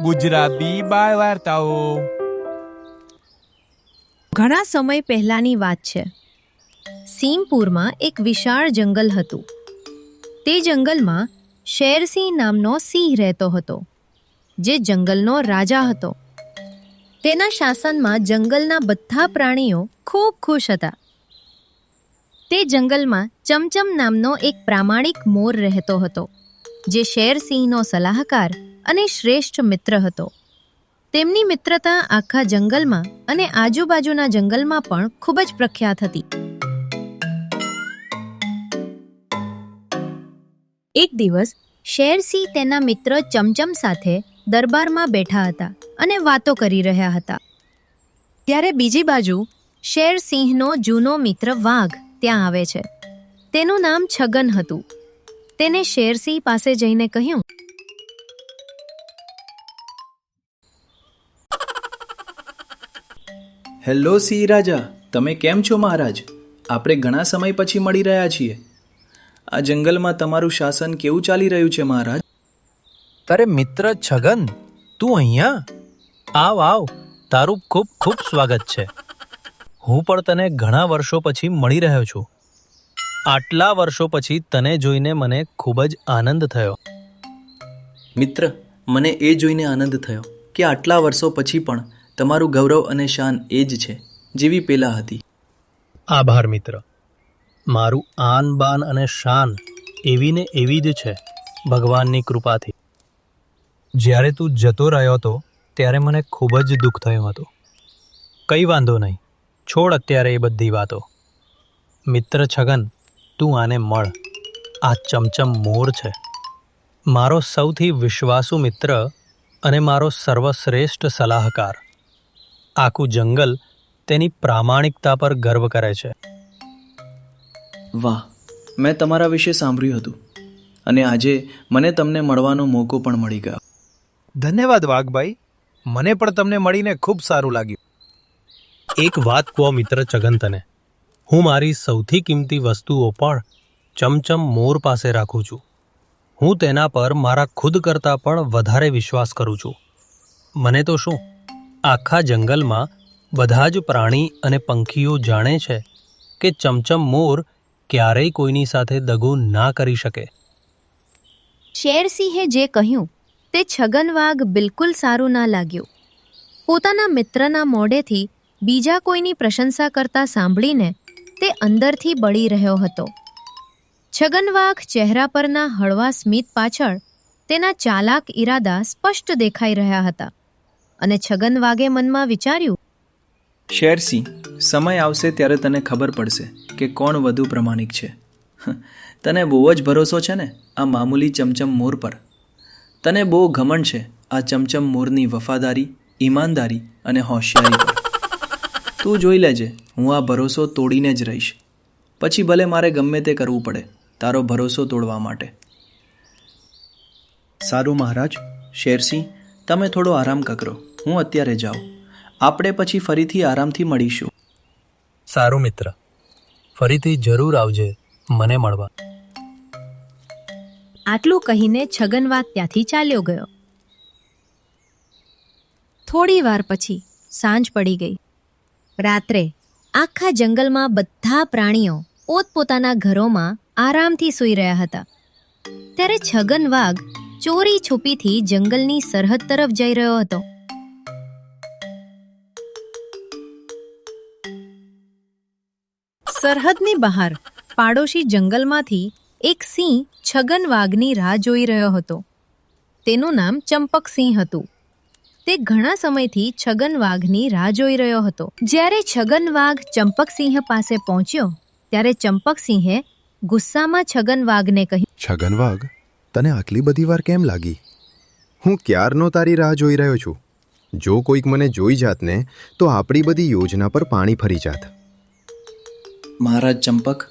ગુજરાતી બાળ વાર્તાઓ. ઘણા સમય પહેલાની વાત છે. સીમપુરમાં એક વિશાળ જંગલ હતું. તે જંગલમાં શેરસિંહ નામનો સિંહ રહેતો હતો, જે જંગલનો રાજા હતો. તેના શાસનમાં જંગલના બધા પ્રાણીઓ ખૂબ ખુશ હતા. તે જંગલમાં ચમચમ નામનો એક પ્રામાણિક મોર રહેતો હતો, જે શેરસિંહનો સલાહકાર અને શ્રેષ્ઠ મિત્ર હતો. તેમની મિત્રતા આખા જંગલમાં અને આજુબાજુના જંગલમાં પણ ખૂબ જ પ્રખ્યાત હતી. એક દિવસ, શેરસિંહ તેના મિત્ર ચમચમ સાથે દરબારમાં બેઠા હતા અને વાતો કરી રહ્યા હતા. ત્યારે બીજી બાજુ, શેરસિંહનો જૂનો મિત્ર વાઘ ત્યાં આવે છે. તેનું નામ છગન હતું. તેને શેરસિંહ પાસે જઈને કહ્યું હેલો સિંહ રાજા તમે કેમ છો મહારાજ? આપણે ઘણા સમય પછી મળી રહ્યા છીએ. આ જંગલમાં તમારું શાસન કેવું ચાલી રહ્યું છે મહારાજ? તારે મિત્ર છગન તું અહીંયા? આવ આવ તારું ખૂબ ખૂબ સ્વાગત છે. હું પણ તને ઘણા વર્ષો પછી મળી રહ્યો છું. આટલા વર્ષો પછી તને જોઈને મને ખૂબ જ આનંદ થયો. મિત્ર મને એ જોઈને આનંદ થયો કે આટલા વર્ષો પછી પણ તમારું ગૌરવ અને શાન એ જ છે, જેવી પેલા હતી. આભાર મિત્ર. મારું આન બાન અને શાન એવી ને એવી જ છે, ભગવાનની કૃપાથી. જ્યારે તું જતો રહ્યો હતો, ત્યારે મને ખૂબ જ દુઃખ થયું હતું. કંઈ વાંધો નહીં, છોડ અત્યારે એ બધી વાતો. મિત્ર છગન, તું આને મળ. આ ચમચમ મોર છે. મારો સૌથી વિશ્વાસુ મિત્ર અને મારો સર્વશ્રેષ્ઠ સલાહકાર. આખું જંગલ તેની પ્રામાણિકતા પર ગર્વ કરે છે. વાહ મેં તમારા વિશે સાંભળ્યું હતું. અને આજે મને તમને મળવાનો મોકો પણ મળી ગયો. ધન્યવાદ વાઘભાઈ. મને પણ તમને મળીને ખૂબ સારું લાગ્યું. એક વાત કહો મિત્ર છગન તને હું મારી સૌથી કિંમતી વસ્તુઓ પણ ચમચમ મોર પાસે રાખું છું. હું તેના પર મારા ખુદ કરતાં પણ વધારે વિશ્વાસ કરું છું. મને તો શું? આખા જંગલમાં બધા જ પ્રાણી અને પંખીઓ જાણે છે કે ચમચમ મોર ક્યારેય કોઈની સાથે દગો ના કરી શકે. શેરસિંહે જે કહ્યું તે છગન વાઘ બિલકુલ સારું ના લાગ્યું. પોતાના મિત્રના મોઢેથી બીજા કોઈની પ્રશંસા કરતા સાંભળીને તે અંદરથી બળી રહ્યો હતો. છગન વાઘ ચહેરા પરના હળવા સ્મિત પાછળ તેના ચાલાક ઈરાદા સ્પષ્ટ દેખાઈ રહ્યા હતા. અને છગન વાગે મનમાં વિચાર્યું શેરસિંહ સમય આવશે ત્યારે તને ખબર પડશે કે કોણ વધુ પ્રમાણિક છે. તને બહુ જ ભરોસો છે ને આ મામૂલી ચમચમ મોર પર? તને બહુ ઘમંડ છે આ ચમચમ મોરની વફાદારી, ઈમાનદારી અને હોશિયારી પર. તું જોઈ લેજે, હું આ ભરોસો તોડીને જ રહીશ. પછી ભલે મારે ગમે તે કરવું પડે, તારો ભરોસો તોડવા માટે. સારું મહારાજ શેરસિંહ તમે થોડો આરામ કકરો. હું અત્યારે જાઉં. આપણે પછી ફરીથી આરામથી મળીશું. સારું મિત્ર. ફરીથી જરૂર આવજે મને મળવા. આટલું કહીને છગન વાઘ ત્યાંથી ચાલ્યો ગયો. થોડી વાર પછી સાંજ પડી ગઈ. રાત્રે આખા જંગલમાં બધા પ્રાણીઓ પોતપોતાના ઘરોમાં આરામથી સૂઈ રહ્યા હતા. ત્યારે છગન વાઘ ચોરી છુપીથી જંગલની સરહદ તરફ જઈ રહ્યો હતો. સરહદની બહાર, પાડોશી જંગલમાંથી એક સિંહ છગન વાઘની રાહ જોઈ રહ્યો હતો. તેનું નામ ચંપકસિંહ હતું. તે ઘણા સમયથી છગન વાઘની રાહ જોઈ રહ્યો હતો. જ્યારે છગન વાઘ ચંપકસિંહ પાસે પહોંચ્યો, ત્યારે ચંપકસિંહે ગુસ્સામાં છગન વાઘને કહ્યું છગન વાઘ તને આટલી બધી વાર કેમ લાગી? હું ક્યારનો તારી રાહ જોઈ રહ્યો છું? જો કોઈક મને જોઈ જાત ને તો આપણી બધી યોજના પર પાણી ફરી જાત. મહારાજ ચંપક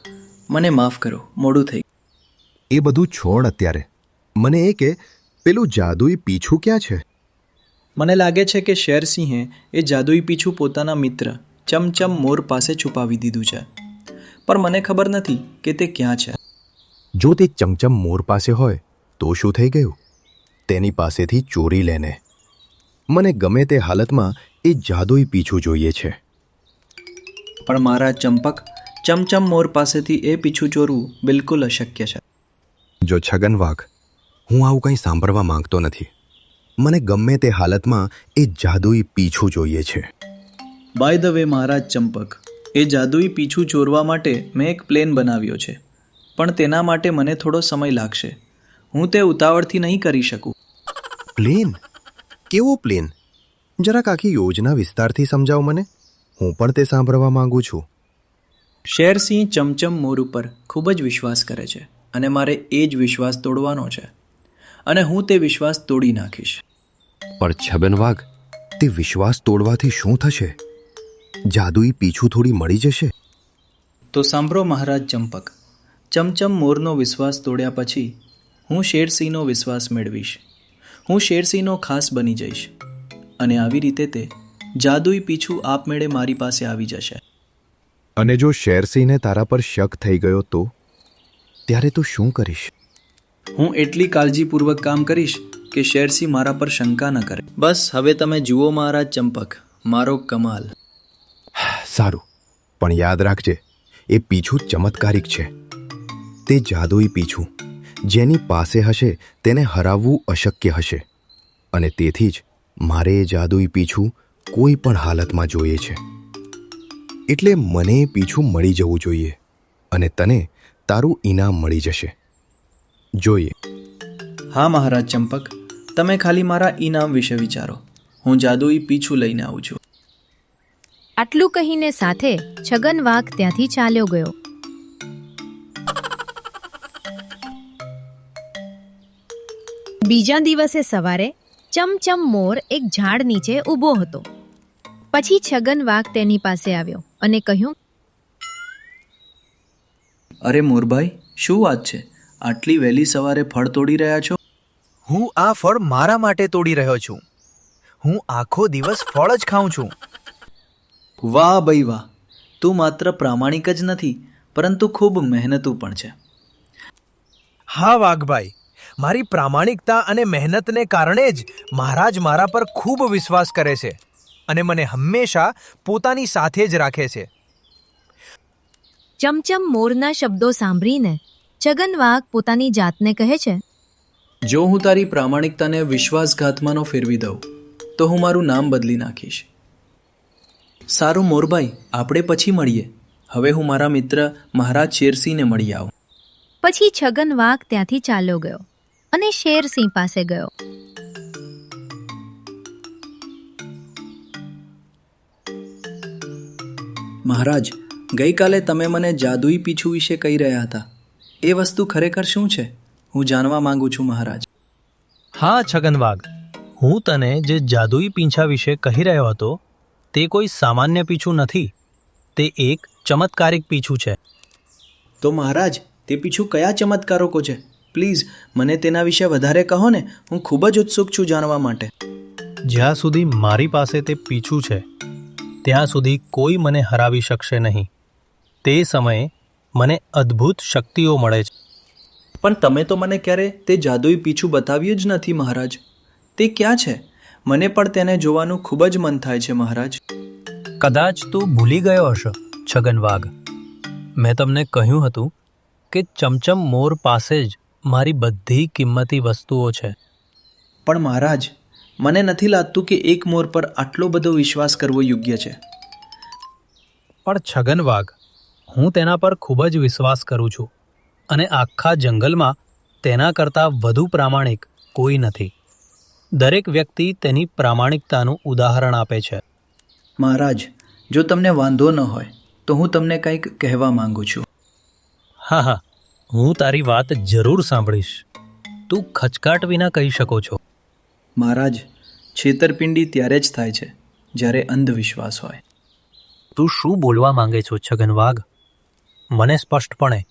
મને માફ કરો મોડું થઈ એ બધું છોડ અત્યારે. મને એ કે પેલું જાદુઈ પીછું ક્યાં છે? મને લાગે છે કે શેરસિંહે એ જાદુઈ પીછું પોતાના મિત્ર ચમચમ મોર પાસે છુપાવી દીધું છે. પણ મને ખબર નથી કે તે ક્યાં છે. જો તે ચમચમ મોર પાસે હોય તો શું થઈ ગયું? તેની પાસેથી ચોરી લેને. મને ગમે તે હાલતમાં એ જાદુઈ પીછું જોઈએ છે. પણ મારા ચંપક ચમચમ મોર પાસેથી એ પીછું ચોરવું બિલકુલ અશક્ય છે. જો છગન વાઘ હું આવું કંઈ સાંભળવા માંગતો નથી. મને ગમે તે હાલતમાં એ જાદુઈ પીછું જોઈએ છે. By the way Maharaj Champak એ જાદુઈ પીછું ચોરવા માટે મેં એક પ્લેન બનાવ્યો છે. પણ તેના માટે મને થોડો સમય લાગશે. હું તે ઉતાવળથી નહીં કરી શકું. પ્લેન? કેવો પ્લેન? જરાક આખી યોજના વિસ્તારથી સમજાવો મને. હું પણ તે સાંભળવા માંગુ છું. શેરસિંહ ચમચમ મોર ઉપર ખૂબ જ વિશ્વાસ કરે છે અને મારે એ જ વિશ્વાસ તોડવાનો છે. અને હું તે વિશ્વાસ તોડી નાખીશ. પણ છબન વાઘ તે વિશ્વાસ તોડવાથી શું થશે? જાદુઈ પીછું થોડી મળી જશે? તો સાંભળો મહારાજ ચંપક ચમચમ મોરનો વિશ્વાસ તોડ્યા પછી હું શેરસિંહનો વિશ્વાસ મેળવીશ. હું શેરસિંહનો ખાસ બની જઈશ. અને આવી રીતે તે જાદુઈ પીછું આપમેળે મારી પાસે આવી જશે. અને જો શેરસિંહને તારા પર શક થઈ ગયો તો? ત્યારે તું શું કરીશ? હું એટલી કાળજીપૂર્વક કામ કરીશ કે શેરસિંહ મારા પર શંકા ન કરે. બસ હવે તમે જુઓ મહારાજ ચંપક મારો કમાલ. સારું પણ યાદ રાખજે એ પીછું ચમત્કારિક છે. તે જાદુઈ પીછું જેની પાસે હશે તેને હરાવવું અશક્ય હશે. અને તેથી જ મારે એ જાદુઈ પીછું કોઈ પણ હાલતમાં જોઈએ છે. એટલે મને પીછું મળી જવું જોઈએ અને તને તારું ઇનામ મળી જશે. જોઈએ. હા મહારાજ ચંપક તમે ખાલી મારા ઇનામ વિશે વિચારો. હું જાદુઈ પીછું લઈને આવું છું. આટલું કહીને સાથે છગન વાઘ ત્યાંથી ચાલ્યો ગયો. બીજા દિવસે સવારે ચમચમ મોર એક ઝાડ નીચે ઊભો હતો. પછી છગન વાઘ તેની પાસે આવ્યો અને કહ્યું અરે મોરભાઈ શું વાત છે? આટલી વહેલી સવારે ફળ તોડી રહ્યા છો? હું આ ફળ મારા માટે તોડી રહ્યો છું. હું આખો દિવસ ફળ જ ખાઉં છું. વાહ ભાઈ વાહ. તું માત્ર પ્રામાણિક જ નથી પરંતુ ખૂબ મહેનતું પણ છે. હા વાઘભાઈ. મારી પ્રામાણિકતા અને મહેનતને કારણે જ મહારાજ મારા પર ખૂબ વિશ્વાસ કરે છે. અને મને હંમેશા પોતાની સાથે જ રાખે છે. ચમચમ મોરના શબ્દો સાંભળીને છગન વાઘ પોતાની જાતને કહે છે જો હું તારી પ્રામાણિકતાને વિશ્વાસઘાતમાંનો ફેરવી દઉં તો હું મારું નામ બદલી નાખીશ. સારું મોરભાઈ આપણે પછી મળીએ. હવે હું મારા મિત્ર મહારાજ શેરસિંહને મળી આવું. પછી છગન વાઘ ત્યાંથી ચાલ્યો ગયો અને શેરસિંહ પાસે ગયો. મહારાજ ગઈકાલે તમે મને જાદુઈ પીછું વિશે કહી રહ્યા હતા. એ વસ્તુ ખરેખર શું છે? હું જાણવા માંગુ છું મહારાજ. હા છગન વાઘ હું તને જે જાદુઈ પીંછા વિશે કહી રહ્યો હતો તે કોઈ સામાન્ય પીછું નથી. તે એક ચમત્કારિક પીછું છે. તો મહારાજ તે પીછું કયા ચમત્કારકો છે? પ્લીઝ મને તેના વિશે વધારે કહો ને હું ખૂબ જ ઉત્સુક છું જાણવા માટે. જ્યાં સુધી મારી પાસે તે પીછું છે ત્યાં સુધી કોઈ મને હરાવી શકશે નહીં. તે સમયે મને અદ્ભુત શક્તિઓ મળે છે. પણ તમે તો મને ક્યારે તે જાદુઈ પીછું બતાવ્યું જ નથી મહારાજ. તે ક્યાં છે? મને પણ તેને જોવાનું ખૂબ જ મન થાય છે મહારાજ. કદાચ તું ભૂલી ગયો હશે છગન વાઘ મેં તમને કહ્યું હતું કે ચમચમ મોર પાસે જ મારી બધી કિંમતી વસ્તુઓ છે. પણ મહારાજ મને નથી લાગતું કે એક મોર પર આટલો બધો વિશ્વાસ કરવો યોગ્ય છે. પણ છગન વાઘ હું તેના પર ખૂબ જ વિશ્વાસ કરું છું અને આખા જંગલમાં તેના કરતાં વધુ પ્રામાણિક કોઈ નથી. દરેક વ્યક્તિ તેની પ્રામાણિકતાનું ઉદાહરણ આપે છે. મહારાજ જો તમને વાંધો ન હોય તો હું તમને કંઈક કહેવા માંગુ છું. હા હા હું તારી વાત જરૂર સાંભળીશ. તું ખચકાટ વિના કહી શકો છો. મહારાજ છેતરપિંડી ત્યારે જ થાય છે જ્યારે અંધવિશ્વાસ હોય. તું શું બોલવા માંગે છો છગન વાઘ મને સ્પષ્ટપણે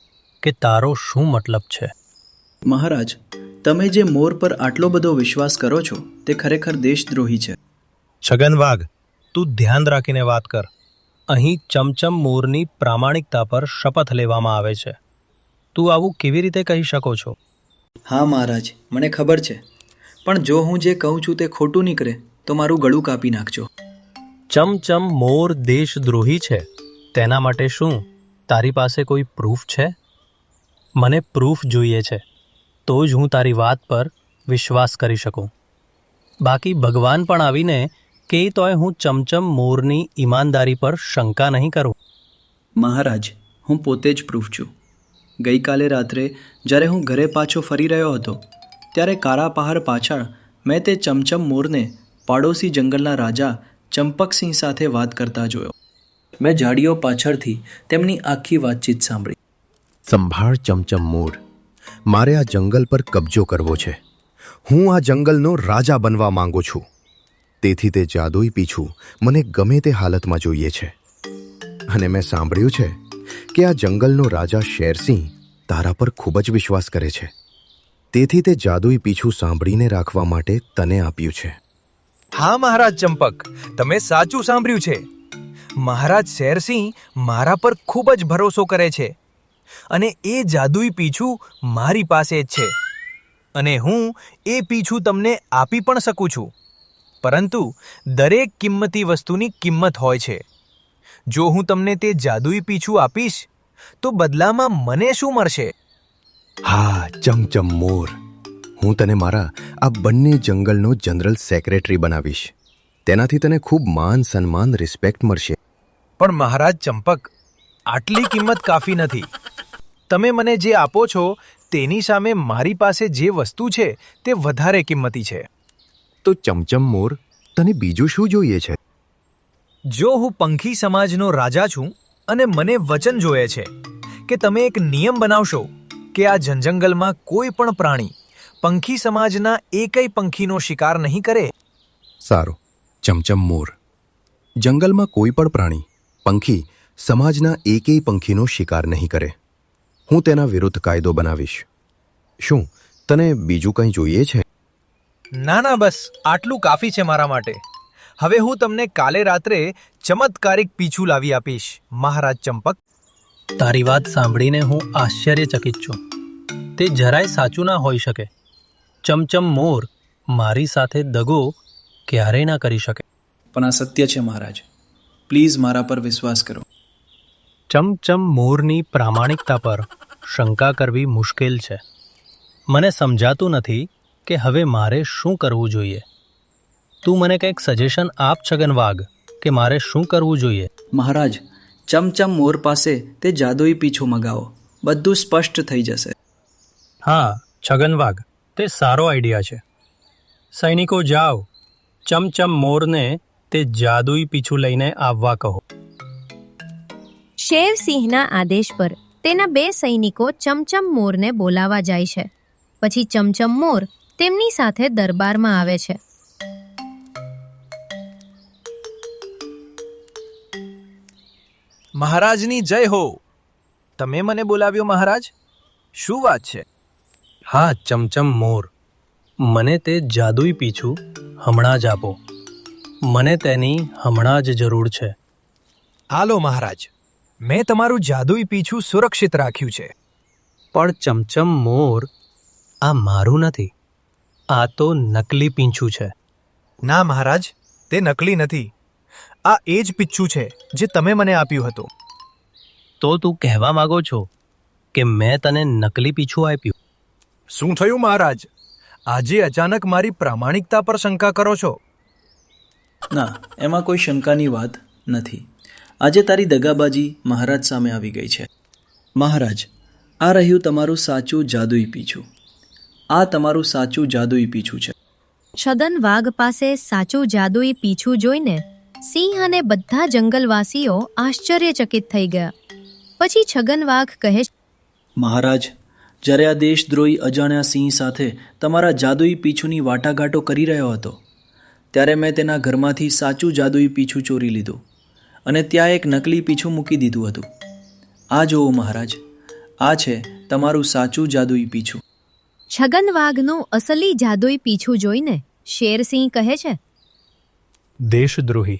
કે તારો શું મતલબ છે? મહારાજ તમે જે મોર પર આટલો બધો વિશ્વાસ કરો છો તે ખરેખર દેશદ્રોહી છે. છગન વાઘ તું ધ્યાન રાખીને વાત કર. અહીં ચમચમ મોરની પ્રામાણિકતા પર શપથ લેવામાં આવે છે. તું આવું કેવી રીતે કહી શકો છો? હા મહારાજ મને ખબર છે. પણ જો હું જે કહું છું તે ખોટું નીકળે તો મારું ગળું કાપી નાખજો. ચમચમ મોર દેશદ્રોહી છે તેના માટે શું? તારી પાસે કોઈ પ્રૂફ છે? મને પ્રૂફ જોઈએ છે તો જ હું તારી વાત પર વિશ્વાસ કરી શકું. બાકી ભગવાન પણ આવીને કે તોય હું ચમચમ મોરની ઈમાનદારી પર શંકા નહીં કરું. મહારાજ હું પોતે જ પ્રૂફ છું. ગઈકાલે રાત્રે જ્યારે હું ઘરે પાછો ફરી રહ્યો હતો ત્યારે કારા પહાડ પાછળ મેં તે ચમચમ મોરને પાડોશી જંગલના રાજા ચંપકસિંહ સાથે વાત કરતા જોયો. મેં ઝાડીઓ પાછળથી તેમની આખી વાતચીત સાંભળી. સંભાળ ચમચમ મોર, મારે આ જંગલ પર કબજો કરવો છે. હું આ જંગલનો રાજા બનવા માંગુ છું. તેથી તે જાદુઈ પીછું મને ગમે તે હાલતમાં જોઈએ છે. અને મેં સાંભળ્યું છે કે આ જંગલનો રાજા શેરસિંહ તારા પર ખૂબ જ વિશ્વાસ કરે છે. તેથી તે જાદુઈ પીછું સાંભળીને રાખવા માટે તને આપ્યું છે. હા, મહારાજ ચંપક, તમે સાચું સાંભળ્યું છે. મહારાજ શેરસિંહ મારા પર ખૂબ જ ભરોસો કરે છે અને એ જાદુઈ પીછું મારી પાસે જ છે અને હું એ પીછું તમને આપી પણ શકું છું. પરંતુ દરેક કિંમતી વસ્તુની કિંમત હોય છે. જો હું તમને તે જાદુઈ પીછું આપીશ, તો બદલામાં મને શું મળશે? હા ચમચમ મોર. હું તને મારા આ બંને જંગલનો જનરલ સેક્રેટરી બનાવીશ. તેનાથી તને ખૂબ માન સન્માન રિસ્પેક્ટ મળશે. પણ મહારાજ ચંપક આટલી કિંમત કાફી નથી. તમે મને જે આપો છો તેની સામે મારી પાસે જે વસ્તુ છે તે વધારે કિંમતી છે. તો ચમચમ મોર તને બીજું શું જોઈએ છે? જો હું પંખી સમાજનો રાજા છું અને મને વચન જોઈએ છે કે તમે એક નિયમ બનાવશો કે આ જનજંગલમાં કોઈ પણ પ્રાણી પંખી સમાજના એકેય પંખીનો શિકાર નહીં કરે? સારું. ચમચમ મોર. જંગલમાં કોઈ પણ પ્રાણી પંખી સમાજના એકેય પંખીનો શિકાર નહીં કરે. હું તેના વિરુદ્ધ કાયદો બનાવીશ. શું તને બીજું કંઈ જોઈએ છે? ના ના બસ. આટલું કાફી છે મારા માટે. હવે હું તમને કાલે રાત્રે ચમત્કારિક પીછું લાવી આપીશ મહારાજ ચંપક. તારી વાત સાંભળીને હું આશ્ચર્યચકિત છું. તે જરાય સાચું ના હોઈ શકે. ચમચમ મોર મારી સાથે દગો ક્યારેય ના કરી શકે. પણ આ સત્ય છે મહારાજ. પ્લીઝ મારા પર વિશ્વાસ કરો. ચમચમ મોરની પ્રામાણિકતા પર શંકા કરવી મુશ્કેલ છે. મને સમજાતું નથી કે હવે મારે શું કરવું જોઈએ. તું મને કંઈક સજેશન આપ છગન વાઘ કે મારે શું કરવું જોઈએ? મહારાજ ચમચમ મોર પાસે તે જાદુઈ પીછું મગાવો. બધું સ્પષ્ટ થઈ જશે. હા છગન વાઘ તે સારો આઈડિયા છે. સૈનિકો જાઓ. ચમચમ મોરને તે જાદુઈ પીછું લઈને આવવા કહો. શેરસિંહના આદેશ પર તેના બે સૈનિકો ચમચમ મોરને બોલાવા જાય છે. પછી ચમચમ મોર તેમની સાથે દરબારમાં આવે છે. મહારાજની જય હો. તમે મને બોલાવ્યો મહારાજ? શું વાત છે? હા ચમચમ મોર. મને તે જાદુઈ પીછું હમણાં જ આપો. મને તેની હમણાં જ જરૂર છે. હાલો મહારાજ મેં તમારું જાદુઈ પીછું સુરક્ષિત રાખ્યું છે. પણ ચમચમ મોર આ મારું નથી. આ તો નકલી પીંછું છે. ના મહારાજ તે નકલી નથી. આ એ જ પીછું છે જે તમે મને આપ્યું હતું. તો તું કહેવા માંગો છો કે મેં તને નકલી પીછું આપ્યું? શું થયું મહારાજ? આજે અચાનક મારી પ્રામાણિકતા પર શંકા કરો છો? ના એમાં કોઈ શંકાની વાત નથી. આજે તારી દગાબાજી મહારાજ સામે આવી ગઈ છે. મહારાજ આ રહ્યું તમારું સાચું જાદુઈ પીછું આ તમારું સાચું જાદુઈ પીછું છે. છદન વાઘ પાસે સાચું જાદુઈ પીછું જોઈને સિંહ અને બધા જંગલવાસીઓ આશ્ચર્યચકિત થઈ ગયા. પછી છગન વાઘ કહે છે, મહારાજ જ્યારે આ દેશદ્રોહી અજાણ્યા સિંહ સાથે તમારા જાદુઈ પીછુની વાટાઘાટો કરી રહ્યો હતો ત્યારે મેં તેના ઘરમાંથી સાચું જાદુઈ પીછું ચોરી લીધું અને ત્યાં એક નકલી પીછું મૂકી દીધું હતું. આ જુઓ મહારાજ આ છે તમારું સાચું જાદુઈ પીછું. છગન વાઘનું અસલી જાદુઈ પીછું જોઈને શેરસિંહ કહે છે દેશદ્રોહી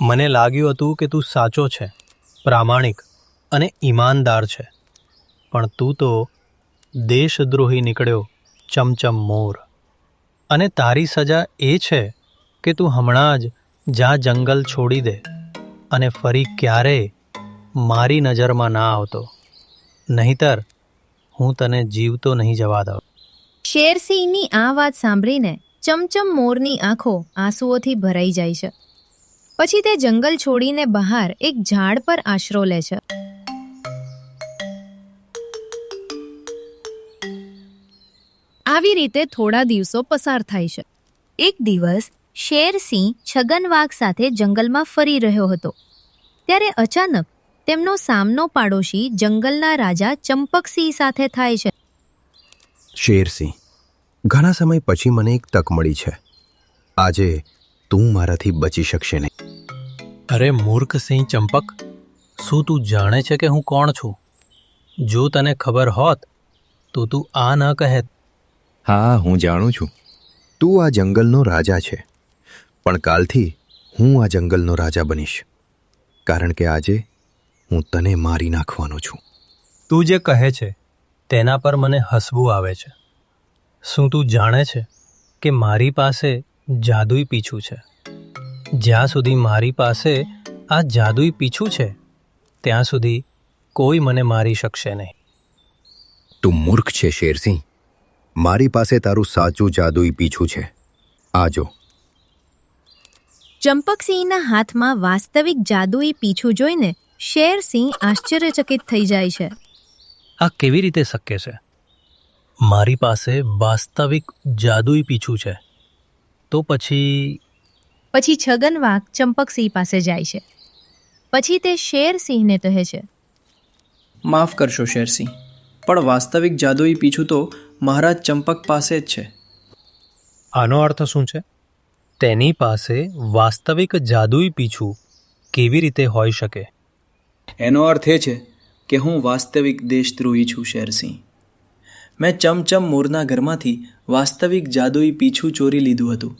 મને લાગ્યું હતું કે તું સાચો છે, પ્રામાણિક અને ઈમાનદાર છે. પણ તું તો દેશદ્રોહી નીકળ્યો, ચમચમ મોર. અને તારી સજા એ છે કે તું હમણાં જ જા જંગલ છોડી દે અને ફરી ક્યારેય મારી નજરમાં ના આવતો. નહીતર હું તને જીવતો નહીં જવા દઉં. શેરસિંહની આ વાત સાંભળીને ચમચમ મોરની આંખો આંસુઓથી ભરાઈ જાય છે. પછી તે જંગલ છોડીને બહાર એક ઝાડ પર આશરો લે છે. આવી રીતે થોડા દિવસો પસાર થાય છે. એક દિવસ શેરસિંહ છગન વાઘ સાથે જંગલમાં ફરી રહ્યો હતો. ત્યારે અચાનક તેમનો સામનો પાડોશી જંગલના રાજા ચંપકસિંહ સાથે થાય છે. શેરસિંહ, ઘણા સમય પછી મને એક તક મળી છે. આજે તું મારાથી બચી શકશે નહીં. અરે મૂર્ખ સિંહ ચંપક શું તું જાણે છે કે હું કોણ છું? જો તને ખબર હોત તો તું આ ન કહેત. હા હું જાણું છું. તું આ જંગલનો રાજા છે. પણ કાલથી હું આ જંગલનો રાજા બનીશ. કારણ કે આજે હું તને મારી નાખવાનો છું. તું જે કહે છે તેના પર મને હસવું આવે છે. શું તું જાણે છે કે મારી પાસે જાદુઈ પીછું છે? જ્યાં સુધી મારી પાસે આ જાદુઈ પીછું છે ત્યાં સુધી કોઈ મને મારી શકશે નહીં. તું મૂર્ખ છે શેરસિંહ. મારી પાસે તારું સાચું જાદુઈ પીછું છે. આજો ચંપકસિંહના હાથમાં વાસ્તવિક જાદુઈ પીછું જોઈને શેરસિંહ આશ્ચર્યચકિત થઈ જાય છે. આ કેવી રીતે શક્ય છે? મારી પાસે વાસ્તવિક જાદુઈ પીછું છે. તો પછી પછી છગન વાઘ ચંપકસિંહ પાસે જાય છે. પછી તે શેરસિંહને કહે છે. માફ કરશો શેરસિંહ પણ વાસ્તવિક જાદુઈ પીછું તો મહારાજ ચંપક પાસે જ છે. આનો અર્થ શું છે? તેની પાસે વાસ્તવિક જાદુઈ પીછું કેવી રીતે હોઈ શકે? એનો અર્થ એ છે કે હું વાસ્તવિક દેશદ્રોહી છું શેરસિંહ મેં ચમચમ મોરના ઘરમાંથી વાસ્તવિક જાદુઈ પીછું ચોરી લીધું હતું.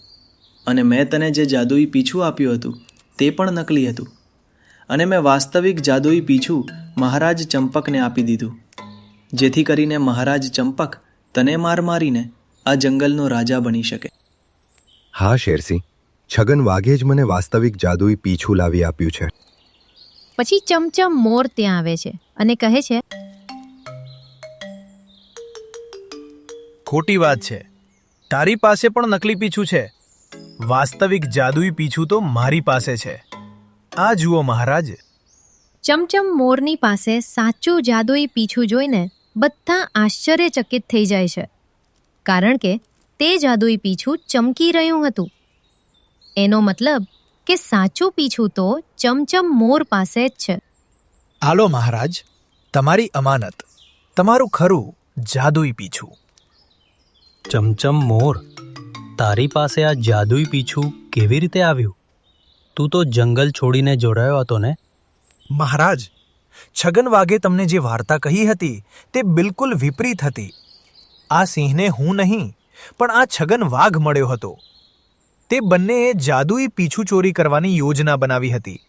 અને મેં તને જે જાદુઈ પીછું આપ્યું હતું તે પણ નકલી હતું. અને મેં વાસ્તવિક જાદુઈ પીછું મહારાજ ચંપકને આપી દીધું. જેથી કરીને મહારાજ ચંપક તને માર મારીને આ જંગલનો રાજા બની શકે. હા શેરસિંહ. છગન વાઘે જ મને વાસ્તવિક જાદુઈ પીછું લાવી આપ્યું છે. પછી ચમચમ મોર ત્યાં આવે છે અને કહે છે ખોટી વાત છે. તારી પાસે પણ નકલી પીછું છે. વાસ્તવિક જાદુઈ પીછું તો મારી પાસે છે. આ જુઓ મહારાજ. ચમચમ મોરની પાસે સાચું જાદુઈ પીછું જોઈને બધા આશ્ચર્યચકિત થઈ જાય છે. કારણ કે તે જાદુઈ પીછું ચમકી રહ્યું હતું. એનો મતલબ કે સાચું પીછું તો ચમચમ મોર પાસે જ છે. હાલો મહારાજ તમારી અમાનત તમારું ખરું જાદુઈ પીછું. ચમચમ મોર તારી પાસે આ જાદુઈ પીછું કેવી રીતે આવ્યું? તું તો જંગલ છોડીને જોડાયો હતો ને? મહારાજ, છગન વાઘે તમને જે વાર્તા કહી હતી તે બિલકુલ વિપરીત હતી. આ સિંહને હું નહીં, પણ આ છગન વાઘ મળ્યો હતો. તે બંનેએ જાદુઈ પીછું ચોરી કરવાની યોજના બનાવી હતી.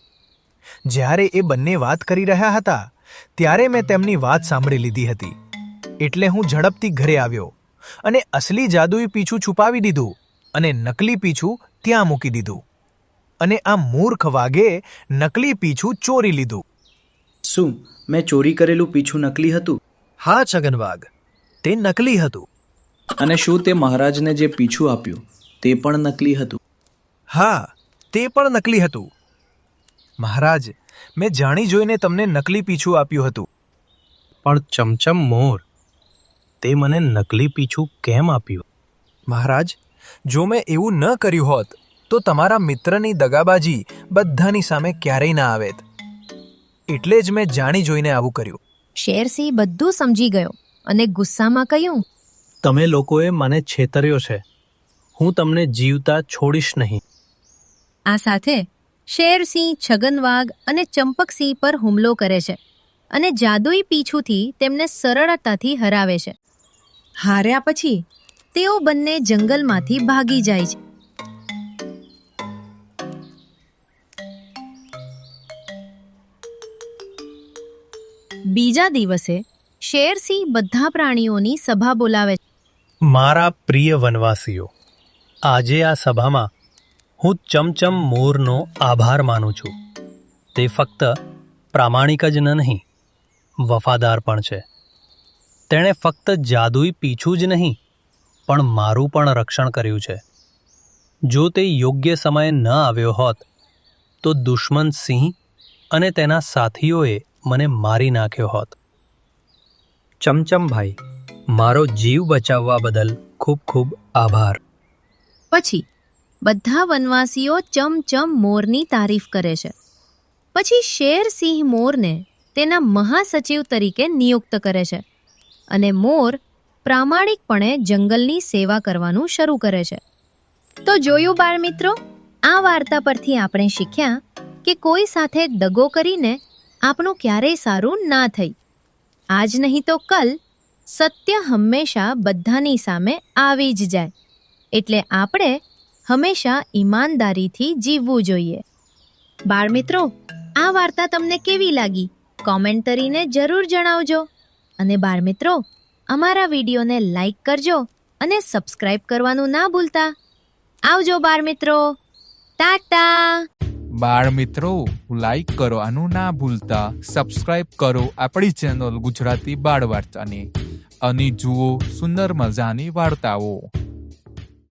જ્યારે એ બંને વાત કરી રહ્યા હતા, ત્યારે મેં તેમની વાત સાંભળી લીધી હતી. એટલે હું ઝડપથી ઘરે આવ્યો અને અસલી જાદુઈ પીછું છુપાવી દીધું. અને નકલી પીછું ત્યાં મૂકી દીધું. અને આ મૂર્ખ વાઘે નકલી પીછું ચોરી લીધું. શું મેં ચોરી કરેલું પીછું નકલી હતું? હા છગનવાગ તે નકલી હતું. અને શું તે મહારાજને જે પીછું આપ્યું તે પણ નકલી હતું? હા તે પણ નકલી હતું. મહારાજ મેં જાણી જોઈને તમને નકલી પીછું આપ્યું હતું. પણ ચમચમ મોર તે મને નકલી પીછું કેમ આપ્યું? મહારાજ જો મેં એવું ન કર્યું હોત તો તમારા મિત્રની દગાબાજી બધાની સામે ક્યારેય ના આવેત. એટલે જ મેં જાણી જોઈને આવું કર્યું. શેરસિંહ બધું સમજી ગયો અને ગુસ્સામાં કહ્યું તમે લોકોએ મને છેતર્યો છે. હું તમને જીવતા છોડીશ નહીં. આ સાથે શેરસિંહ છગનવાગ અને ચંપકસિંહ પર હુમલો કરે છે અને જાદુઈ પીછુથી તેમને સરળતાથી હરાવે છે. હાર્યા પછી તેઓ બંને જંગલમાંથી ભાગી જાય છે. બીજા દિવસે, શેરસિંહ બધા પ્રાણીઓની સભા બોલાવે છે. મારા પ્રિય વનવાસીઓ, આજે આ સભામાં હું ચમચમ મોરનો આભાર માનું છું. તે ફક્ત પ્રામાણિક જ નહીં, વફાદાર પણ છે. તેણે ફક્ત જાદુઈ પીછું જ નહીં પણ મારું પણ રક્ષણ કર્યું છે. જો તે યોગ્ય સમયે ન આવ્યો હોત, તો દુશ્મન સિંહ અને તેના સાથીઓએ મને મારી નાખ્યો હોત. ચમચમભાઈ, મારો જીવ બચાવવા બદલ ખૂબ ખૂબ આભાર. પછી, બધા વનવાસીઓ ચમચમ મોરની તારીફ કરે છે. પછી શેર સિંહ મોરને તેના મહાસચિવ તરીકે નિયુક્ત કરે છે અને મોર પ્રામાણિકપણે જંગલની સેવા કરવાનું શરૂ કરે છે. તો જોયું બાળ મિત્રો આ વાર્તા પરથી આપણે શીખ્યા કે કોઈ સાથે દગો કરીને આપણું ક્યારેય સારું ના થઈ. આજ નહીં તો કલ સત્ય હંમેશા બધાની સામે આવી જ જાય. એટલે આપણે હંમેશા ઈમાનદારીથી જીવવું જોઈએ. બાળમિત્રો, આ વાર્તા તમને કેવી લાગી? કોમેન્ટ કરીને જરૂર જણાવજો. અને બાળમિત્રો અમારા વિડીયોને લાઇક કરજો અને સબસ્ક્રાઇબ કરવાનું ના ભૂલતા. આવજો બાળ મિત્રો. ટાટા! બાળ મિત્રો લાઇક કરો આનું ના ભૂલતા. સબસ્ક્રાઇબ કરો આપણી ચેનલ ગુજરાતી બાળ વાર્તાની અને જુઓ સુંદર મજાની વાર્તાઓ.